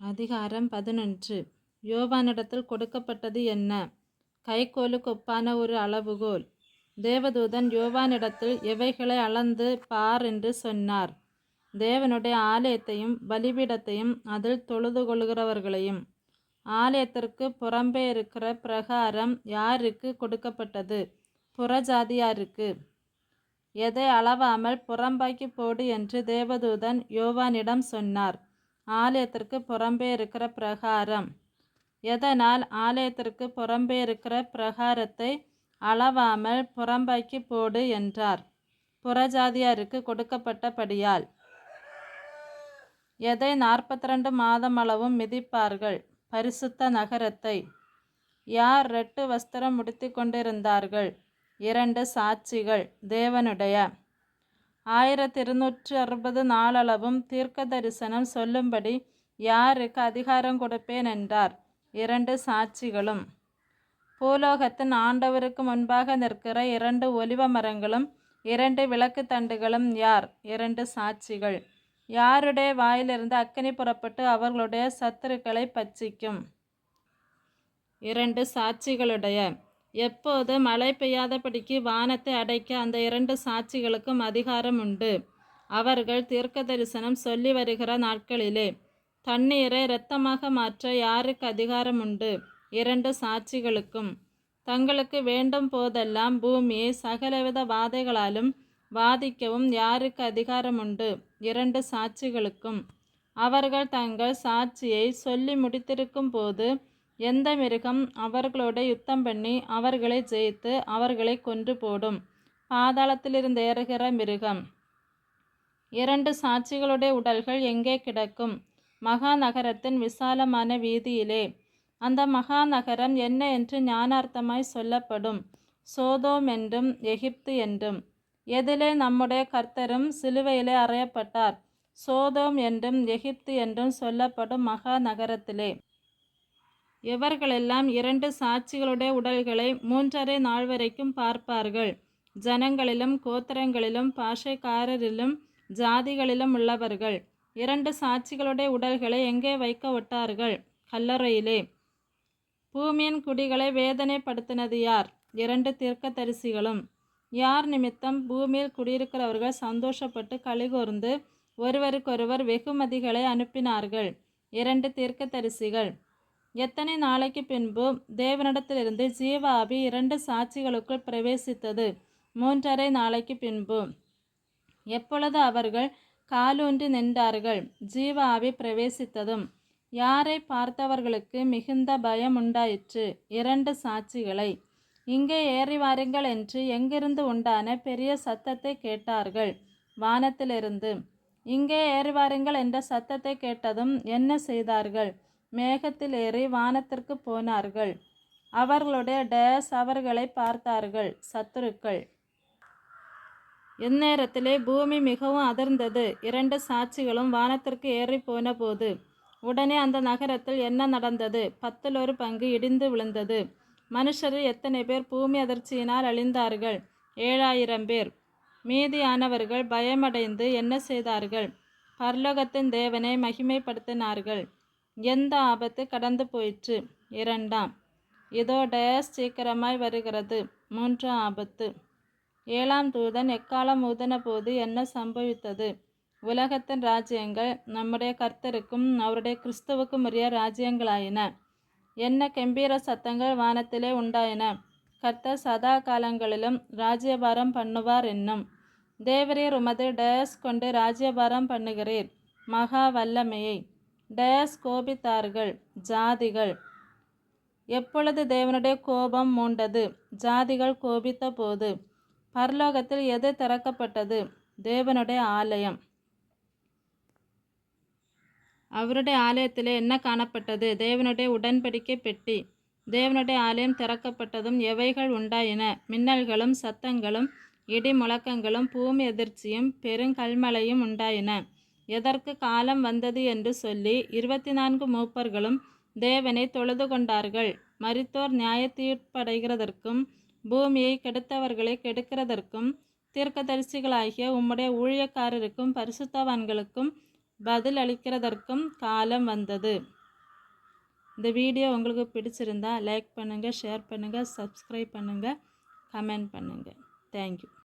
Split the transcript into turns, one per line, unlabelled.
அதிகாரம் பதினொன்று. யோவானிடத்தில் கொடுக்கப்பட்டது என்ன? கைக்கோலுக்கு ஒப்பான ஒரு அளவுகோல். தேவதூதன் யோவானிடத்தில் எவைகளை அளந்து பார் என்று சொன்னார். தேவனுடைய ஆலயத்தையும் பலிபீடத்தையும் அதில் தொழுது கொள்கிறவர்களையும் ஆலயத்திற்கு புறம்பே இருக்கிற பிரகாரம் யாருக்கு கொடுக்கப்பட்டது? புறஜாதியாருக்கு. எதை அளவாமல் புறம்பாக்கி போடு என்று தேவதூதன் யோவானிடம் சொன்னார். ஆலயத்திற்கு புறம்பே இருக்கிற பிரகாரம். எதனால் ஆலயத்திற்கு புறம்பே இருக்கிற பிரகாரத்தை அளவாமல் புறம்பாக்கி போடு என்றார். புறஜாதியாருக்கு கொடுக்கப்பட்டபடியால். எதை நாற்பத்தி ரெண்டு மாதம் அளவும் மிதிப்பார்கள்? பரிசுத்த நகரத்தை. யார் ரெட்டு வஸ்திரம் முடித்து கொண்டிருந்தார்கள்? இரண்டு சாட்சிகள். தேவனுடைய ஆயிரத்தி இருநூற்று அறுபது நாளளவும் தீர்க்க தரிசனம் சொல்லும்படி யாருக்கு அதிகாரம் கொடுப்பேன் என்றார். இரண்டு சாட்சிகளும். பூலோகத்தின் ஆண்டவருக்கு முன்பாக நிற்கிற இரண்டு ஒலிவ மரங்களும் இரண்டு விளக்கு தண்டுகளும் யார்? இரண்டு சாட்சிகள். யாருடைய வாயிலிருந்து அக்கினி புறப்பட்டு அவர்களுடைய சத்துருக்களை பச்சிக்கும்? இரண்டு சாட்சிகளுடைய. எப்போது மழை பெய்யாதபடிக்கு வானத்தை அடைக்க அந்த இரண்டு சாட்சிகளுக்கும் அதிகாரம் உண்டு அவர்கள் தீர்க்க தரிசனம் சொல்லி வருகிற நாட்களிலே தண்ணீரை இரத்தமாக மாற்ற யாருக்கு அதிகாரம் உண்டு இரண்டு சாட்சிகளுக்கும். தங்களுக்கு வேண்டும் போதெல்லாம் பூமியை சகலவித வாதைகளாலும் வாதிக்கவும் யாருக்கு அதிகாரம் உண்டு இரண்டு சாட்சிகளுக்கும். அவர்கள் தங்கள் சாட்சியை சொல்லி முடித்திருக்கும் போது எந்த மிருகம் அவர்களோடு யுத்தம் பண்ணி அவர்களை ஜெயித்து அவர்களை கொன்று போடும்? பாதாளத்திலிருந்து ஏறுகிற மிருகம். இரண்டு சாட்சிகளுடைய உடல்கள் எங்கே கிடக்கும்? மகாநகரத்தின் விசாலமான வீதியிலே. அந்த மகாநகரம் என்ன என்று ஞானார்த்தமாய் சொல்லப்படும். சோதோம் என்றும் எகிப்து என்றும். எதிலே நம்முடைய கர்த்தரும் சிலுவையிலே அறையப்பட்டார். சோதோம் என்றும் எகிப்து என்றும் சொல்லப்படும் மகாநகரத்திலே. இவர்களெல்லாம் இரண்டு சாட்சிகளுடைய உடல்களை மூன்றரை நாள் வரைக்கும் பார்ப்பார்கள்? ஜனங்களிலும் கோத்திரங்களிலும் பாஷைக்காரரிலும் ஜாதிகளிலும் உள்ளவர்கள். இரண்டு சாட்சிகளுடைய உடல்களை எங்கே வைக்க விட்டார்கள் கல்லறையிலே. பூமியின் குடிகளை வேதனைப்படுத்தினது யார்? இரண்டு தீர்க்கதரிசிகளும். யார் நிமித்தம் பூமியில் குடியிருக்கிறவர்கள் சந்தோஷப்பட்டு கலிகூர்ந்து ஒருவருக்கொருவர் வெகுமதிகளை அனுப்பினார்கள்? இரண்டு தீர்க்கதரிசிகள். எத்தனை நாளைக்கு பின்பு தேவனிடத்திலிருந்து ஜீவ ஆவி இரண்டு சாட்சிகளுக்குள் பிரவேசித்தது? மூன்றரை நாளைக்கு பின்பு. எப்பொழுது அவர்கள் காலூன்றி நின்றார்கள்? ஜீவ ஆவி பிரவேசித்ததும். யாரை பார்த்தவர்களுக்கு மிகுந்த பயம் உண்டாயிற்று? இரண்டு சாட்சிகளை. இங்கே ஏறி வாருங்கள் என்று எங்கிருந்து உண்டான பெரிய சத்தத்தை கேட்டார்கள்? வானத்திலிருந்து. இங்கே ஏறி வாருங்கள் என்ற சத்தத்தை கேட்டதும் என்ன செய்தார்கள்? மேகத்தில் ஏறி வானத்திற்கு போனார்கள். அவர்களுடைய டேஸ் அவர்களை பார்த்தார்கள் சத்துருக்கள். இந்நேரத்திலே பூமி மிகவும் அதிர்ந்தது. இரண்டு சாட்சிகளும் வானத்திற்கு ஏறி போன போது உடனே அந்த நகரத்தில் என்ன நடந்தது? பத்தில் ஒரு பங்கு இடிந்து விழுந்தது. மனுஷரில் எத்தனை பேர் பூமி அதிர்ச்சியினால் அழிந்தார்கள்? ஏழாயிரம் பேர். மீதியானவர்கள் பயமடைந்து என்ன செய்தார்கள்? பர்லோகத்தின் தேவனை மகிமைப்படுத்தினார்கள். எந்த ஆபத்து கடந்து போயிற்று? இரண்டாம் இதோ டயஸ் சீக்கிரமாய் வருகிறது. மூன்றாம் ஆபத்து. ஏழாம் தூதன் எக்காலம் ஊதன போது என்ன சம்பவித்தது? உலகத்தின் ராஜ்யங்கள் நம்முடைய கர்த்தருக்கும் அவருடைய கிறிஸ்துவுக்கும் உரிய ராஜ்யங்களாயின. என்ன கம்பீர சத்தங்கள் வானத்திலே உண்டாயின? கர்த்தர் சதா காலங்களிலும் ராஜ்யபாரம் பண்ணுவார் என்னும். தேவரீர் உமது டயஸ் கொண்டு ராஜ்யபாரம் பண்ணுகிறீர். மகா வல்லமையை. டயஸ் கோபித்தார்கள் ஜாதிகள். எப்பொழுது தேவனுடைய கோபம் மூண்டது? ஜாதிகள் கோபித்த போது பரலோகத்தில் எது திறக்கப்பட்டது? தேவனுடைய ஆலயம். அவருடைய ஆலயத்திலே என்ன காணப்பட்டது? தேவனுடைய உடன்படிக்கை பெட்டி. தேவனுடைய ஆலயம் திறக்கப்பட்டதும் எவைகள் உண்டாயின? மின்னல்களும் சத்தங்களும் இடி முழக்கங்களும் பூமி எதிர்ச்சியும் பெருங்கல்மலையும் உண்டாயின. எதற்கு காலம் வந்தது என்று சொல்லி இருபத்தி நான்கு மூப்பர்களும் தேவனை தொழுது கொண்டார்கள் மரித்தோர் நியாய தீர்ப்படைகிறதற்கும் பூமியை கெடுத்தவர்களை கெடுக்கிறதற்கும் தீர்க்கதரிசிகளாகிய உம்முடைய ஊழியக்காரருக்கும் பரிசுத்தவான்களுக்கும் பதில் அளிக்கிறதற்கும் காலம் வந்தது. இந்த வீடியோ உங்களுக்கு பிடிச்சிருந்தா லைக் பண்ணுங்கள் ஷேர் பண்ணுங்கள் சப்ஸ்கிரைப் பண்ணுங்கள் கமெண்ட் பண்ணுங்கள் தேங்க்யூ